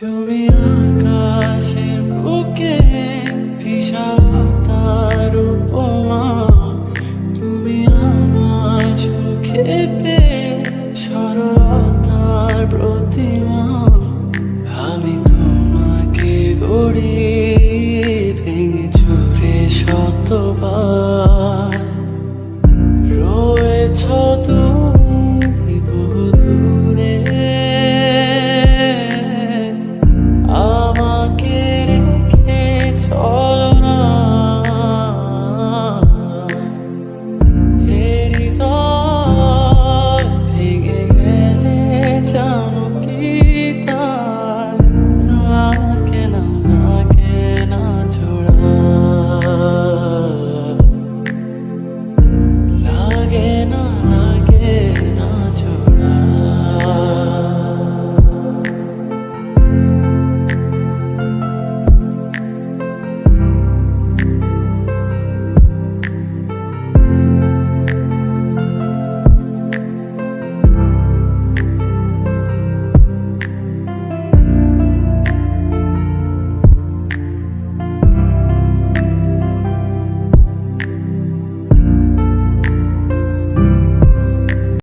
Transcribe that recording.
তুমি আকাশের বুকে ভিসা তার উপমা। তুমি আমার চোখেতে সরলতার প্রতি